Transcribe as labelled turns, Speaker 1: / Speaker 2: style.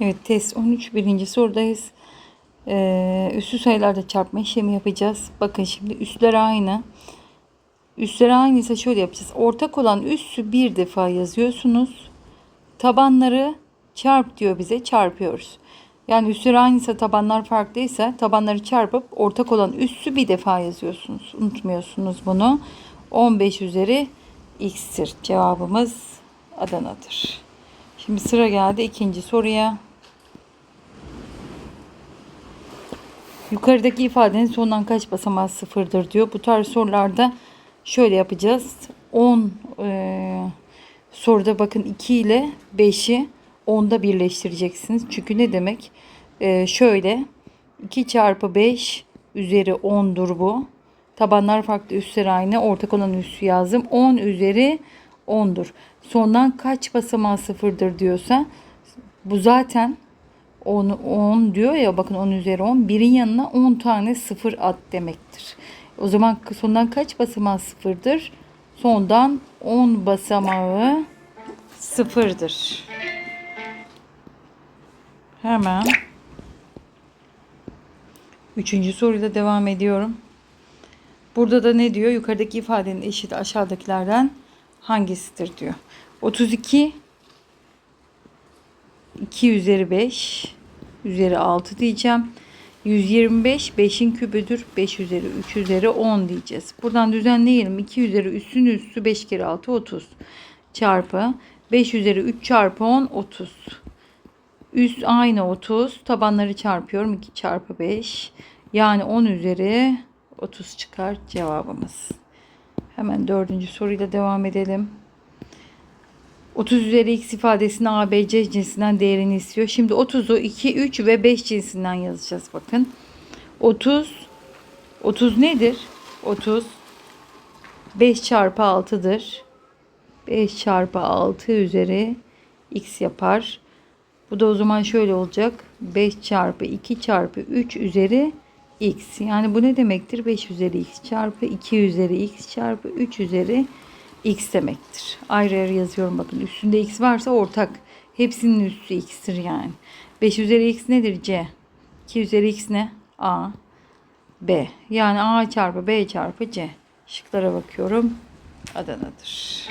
Speaker 1: Evet test 13 birinci sorudayız. Ee, üssü sayılarda çarpma işlemi yapacağız. Bakın şimdi üsler aynı. Üsler aynıysa şöyle yapacağız. Ortak olan üssü bir defa yazıyorsunuz. Tabanları çarp diyor bize çarpıyoruz. Yani üsler aynıysa tabanlar farklıysa tabanları çarpıp ortak olan üssü bir defa yazıyorsunuz. Unutmuyorsunuz bunu. 15 üzeri x'tir. Cevabımız Adana'dır. Şimdi sıra geldi ikinci soruya. Yukarıdaki ifadenin sonundan kaç basamağı sıfırdır diyor. Bu tarz sorularda şöyle yapacağız. 10 e, soruda bakın 2 ile 5'i 10'da birleştireceksiniz. Çünkü ne demek? E, şöyle 2 çarpı 5 üzeri 10'dur bu. Tabanlar farklı üstler aynı. Ortak olan üssü yazdım. 10 üzeri 10'dur. Sondan kaç basamağı sıfırdır diyorsa bu zaten 10, 10 diyor ya bakın 10 üzeri 10. Birin yanına 10 tane sıfır at demektir. O zaman sondan kaç basamağı sıfırdır? Sondan 10 basamağı sıfırdır. Hemen üçüncü soruyla devam ediyorum. Burada da ne diyor? Yukarıdaki ifadenin eşit aşağıdakilerden hangisidir diyor. 32 2 üzeri 5 üzeri 6 diyeceğim. 125 5'in kübüdür. 5 üzeri 3 üzeri 10 diyeceğiz. Buradan düzenleyelim. 2 üzeri üssün üssü 5 kere 6 30 çarpı 5 üzeri 3 çarpı 10 30. Üst aynı 30. Tabanları çarpıyorum. 2 çarpı 5. Yani 10 üzeri 30 çıkar cevabımız. Hemen dördüncü soruyla devam edelim. 30 üzeri x ifadesini a, b, c cinsinden değerini istiyor. Şimdi 30'u 2, 3 ve 5 cinsinden yazacağız bakın. 30 30 nedir? 30 5 çarpı 6'dır. 5 çarpı 6 üzeri x yapar. Bu da o zaman şöyle olacak. 5 çarpı 2 çarpı 3 üzeri x. Yani bu ne demektir? 5 üzeri x çarpı 2 üzeri x çarpı 3 üzeri x demektir. Ayrı ayrı yazıyorum bakın. Üstünde x varsa ortak. Hepsinin üstü x'tir yani. 5 üzeri x nedir? C. 2 üzeri x ne? A. B. Yani A çarpı B çarpı C. Şıklara bakıyorum. Adana'dır.